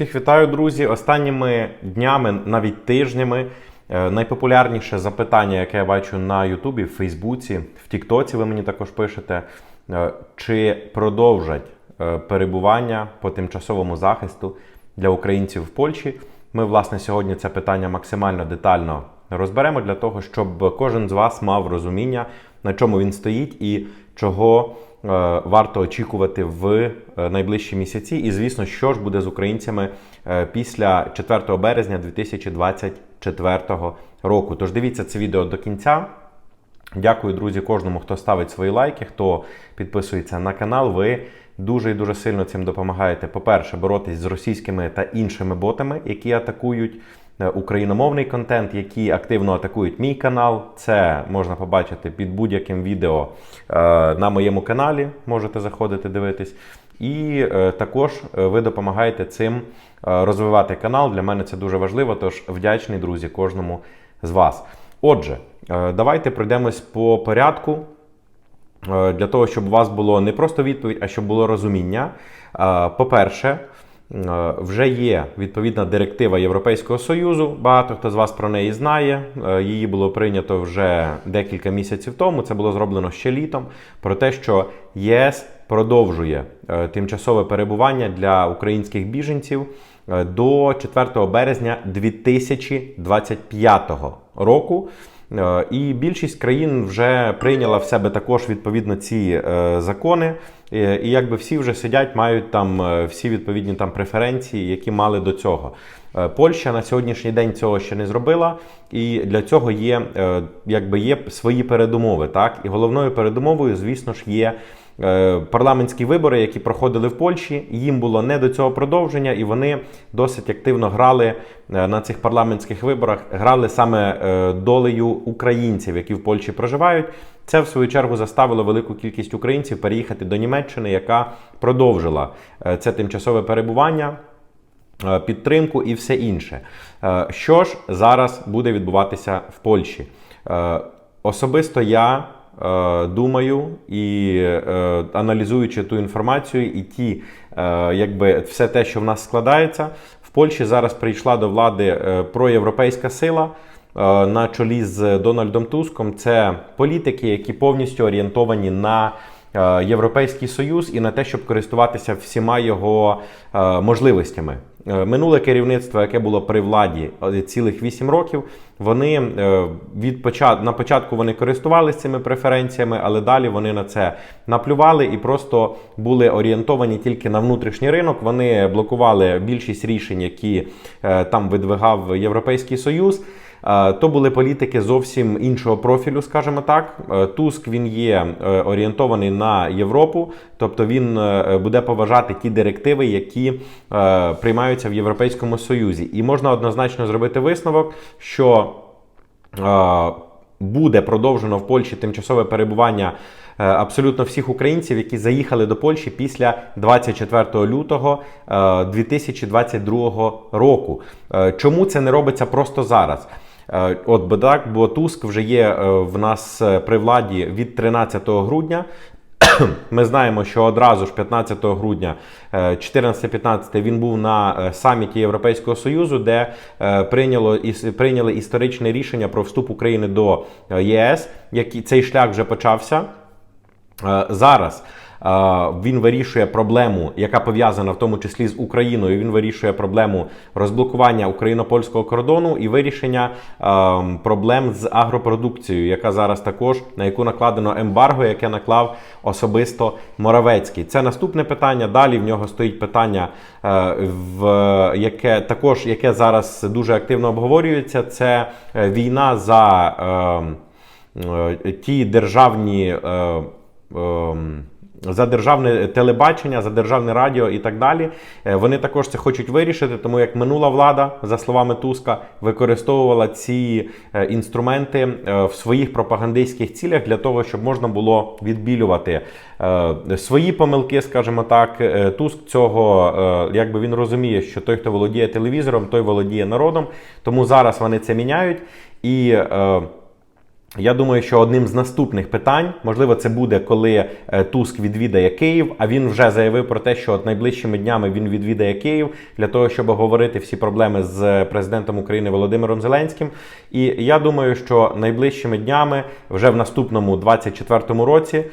Всіх вітаю, друзі. Останніми днями, навіть тижнями, е, найпопулярніше запитання, яке я бачу на Ютубі, в Фейсбуці, в Тіктоці, ви мені також пишете, е, чи продовжать е, перебування по тимчасовому захисту для українців в Польщі. Ми, власне, сьогодні це питання максимально детально розберемо для того, щоб кожен з вас мав розуміння, на чому він стоїть і чого варто очікувати в е, найближчі місяці. І, звісно, що ж буде з українцями е, після 4 березня 2024 року. Тож дивіться це відео до кінця. Дякую, друзі, кожному, хто ставить свої лайки, хто підписується на канал. Ви дуже і дуже сильно цим допомагаєте. По-перше, боротись з російськими та іншими ботами, які атакують е, україномовний контент, які активно атакують мій канал. Це можна побачити під будь-яким відео е, на моєму каналі. Можете заходити дивитись. І е, також е, ви допомагаєте цим е, розвивати канал. Для мене це дуже важливо. Тож вдячний, друзі, кожному з вас. Отже, е, давайте пройдемось по порядку. Е, Для того, щоб у вас було не просто відповідь, а щоб було розуміння. Е, По-перше, е, вже є відповідна директива Європейського Союзу. Багато хто з вас про неї знає. Е, Її було прийнято вже декілька місяців тому. Це було зроблено ще літом. Про те, що ЄС продовжує е, тимчасове перебування для українських біженців е, до 4 березня 2025 року. Е, І більшість країн вже прийняла в себе також відповідно ці е, закони. Е, І якби всі вже сидять, мають там всі відповідні там преференції, які мали до цього. Польща на сьогоднішній день цього ще не зробила, і для цього є якби є свої передумови. Так і головною передумовою, звісно ж, є. Е, Парламентські вибори, які проходили в Польщі, їм було не до цього продовження, і вони досить активно грали е, на цих парламентських виборах, грали саме е, долею українців, які в Польщі проживають. Це в свою чергу заставило велику кількість українців переїхати до Німеччини, яка продовжила це тимчасове перебування. Підтримку і все інше. Що ж зараз буде відбуватися в Польщі? Особисто я думаю і е, аналізуючи ту інформацію і ті, е, якби все те, що в нас складається, в Польщі зараз прийшла до влади е, проєвропейська сила. е, На чолі з Дональдом Туском це політики, які повністю орієнтовані на е, Європейський Союз і на те, щоб користуватися всіма його е, можливостями. Е, Минуле керівництво, яке було при владі е, цілих 8 років, вони е, від початку на початку вони користувалися цими преференціями, але далі вони на це наплювали і просто були орієнтовані тільки на внутрішній ринок. Вони блокували більшість рішень, які там видвигав Європейський Союз. Е, То були політики зовсім іншого профілю, скажімо так. Е, Туск він є е, орієнтований на Європу, тобто він буде поважати ті директиви, які приймаються в Європейському Союзі. І можна однозначно зробити висновок, що буде продовжено в Польщі тимчасове перебування абсолютно всіх українців, які заїхали до Польщі після 24 лютого е, 2022 року. Чому це не робиться просто зараз? Е, От бо так, бо Туск вже є е, в нас е, при владі від 13 грудня. Ми знаємо, що одразу ж 15 грудня, е, 14-15 він був на саміті Європейського Союзу, де прийняло прийняли історичне рішення про вступ України до ЄС. Який цей шлях вже почався. Зараз він вирішує проблему, яка пов'язана в тому числі з Україною. Він вирішує проблему розблокування україно-польського кордону і вирішення проблем з агропродукцією, яка зараз також на яку накладено ембарго, яке наклав особисто Моравецький. Це наступне питання. Далі в нього стоїть питання, е, в яке також яке зараз дуже активно обговорюється. Це е, війна за. е, ті державні. За державне телебачення, за державне радіо і так далі. Е, Вони також це хочуть вирішити, тому як минула влада, за словами Туска, використовувала ці е, інструменти е, в своїх пропагандистських цілях для того, щоб можна було відбілювати свої помилки, скажімо так. Туск цього, якби він розуміє, що той, хто володіє телевізором, той володіє народом. Тому зараз вони це міняють і. Е, Я думаю, що одним з наступних питань, можливо, це буде, коли е, Туск відвідає Київ. А він вже заявив про те, що от найближчими днями він відвідає Київ для того, щоб обговорити всі проблеми з президентом України Володимиром Зеленським. І я думаю, що найближчими днями, вже в наступному 24-му році, е,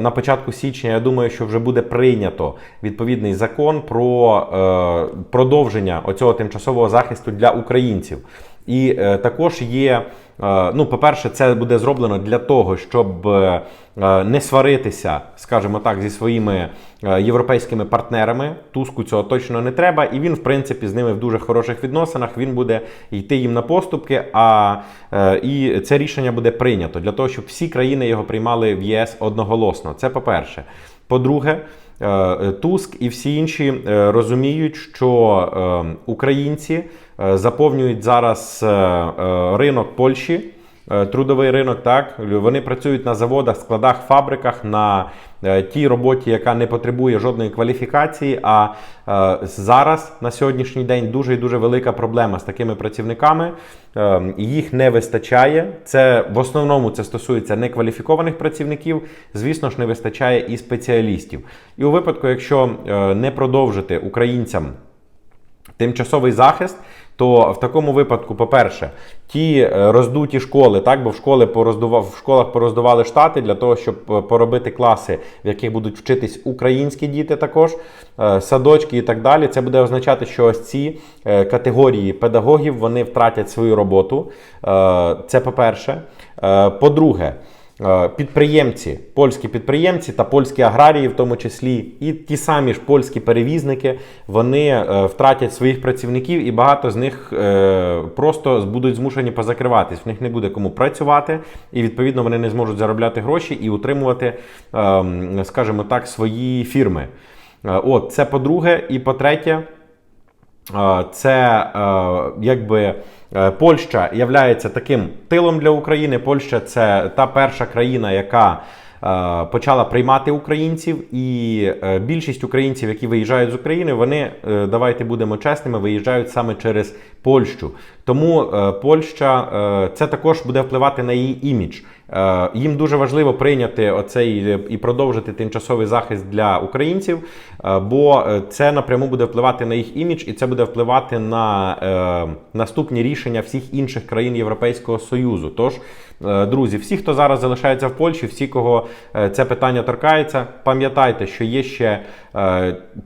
на початку січня, я думаю, що вже буде прийнято відповідний закон про е, продовження оцього тимчасового захисту для українців. І е, також є. е, Ну, по-перше, це буде зроблено для того, щоб е, е, не сваритися, скажімо так, зі своїми е, європейськими партнерами. Туску цього точно не треба, і він, в принципі, з ними в дуже хороших відносинах. Він буде йти їм на поступки. А е, і це рішення буде прийнято для того, щоб всі країни його приймали в ЄС одноголосно. Це по-перше. По-друге, е, Туск і всі інші е, розуміють, що е, українці е, заповнюють зараз е, е, ринок Польщі. Е, Трудовий ринок, так вони працюють на заводах, складах, фабриках на е, тій роботі, яка не потребує жодної кваліфікації. А е, зараз на сьогоднішній день дуже і дуже велика проблема з такими працівниками. Е, їх не вистачає. Це в основному це стосується некваліфікованих працівників. Звісно ж, не вистачає і спеціалістів. І у випадку, якщо не продовжити українцям тимчасовий захист, то в такому випадку, по-перше, ті е, роздуті школи, так, бо в, школи пороздував, в школах пороздували штати для того, щоб е, поробити класи, в яких будуть вчитись українські діти також, е, садочки і так далі. Це буде означати, що ось ці категорії педагогів вони втратять свою роботу. Це по-перше. По-друге, Підприємці, польські підприємці та польські аграрії, в тому числі, і ті самі ж польські перевізники, вони е, втратять своїх працівників, і багато з них е, просто будуть змушені позакриватись. В них не буде кому працювати, і відповідно вони не зможуть заробляти гроші і утримувати, е, скажімо так, свої фірми. Е, От це по-друге, і по-третє. Це якби е, Польща є таким тилом для України. Польща це та перша країна, яка е, почала приймати українців, і е, більшість українців, які виїжджають з України, вони давайте будемо чесними, виїжджають саме через Польщу. Тому Польща це також буде впливати на її імідж. Е, Їм дуже важливо прийняти оцей е, і продовжити тимчасовий захист для українців, е, бо це напряму буде впливати на їх імідж, і це буде впливати на наступні рішення всіх інших країн Європейського Союзу. Тож, друзі, всі, хто зараз залишається в Польщі, всі, кого це питання торкається, пам'ятайте, що є ще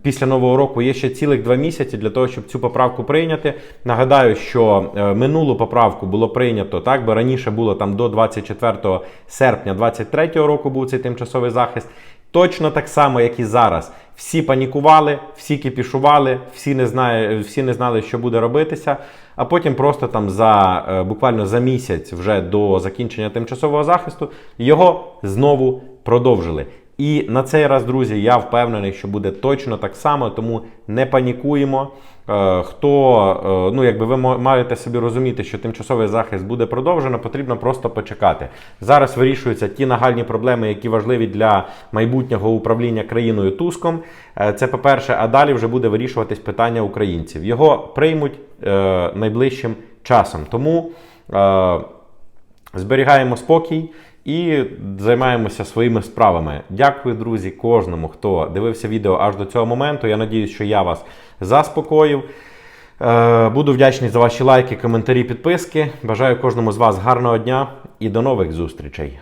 після нового року є ще цілих два місяці для того, щоб цю поправку прийняти. Нагадаю, що е, минулу поправку було прийнято так, бо раніше було там до 24 серпня 2023 року був цей тимчасовий захист. Точно так само, як і зараз. Всі панікували, всі кипішували, всі не, знає, всі не знали, що буде робитися. А потім просто там за е, буквально за місяць вже до закінчення тимчасового захисту його знову продовжили. І на цей раз, друзі, я впевнений, що буде точно так само, тому не панікуємо. Е, Хто, е, ну якби ви маєте собі розуміти, що тимчасовий захист буде продовжено, потрібно просто почекати. Зараз вирішуються ті нагальні проблеми, які важливі для майбутнього управління країною Туском. Е, Це по-перше, а далі вже буде вирішуватись питання українців. Його приймуть найближчим часом. Тому зберігаємо спокій і займаємося своїми справами. Дякую, друзі, кожному, хто дивився відео аж до цього моменту. Я надіюсь, що я вас заспокоїв. Е, Буду вдячний за ваші лайки, коментарі, підписки. Бажаю кожному з вас гарного дня і до нових зустрічей.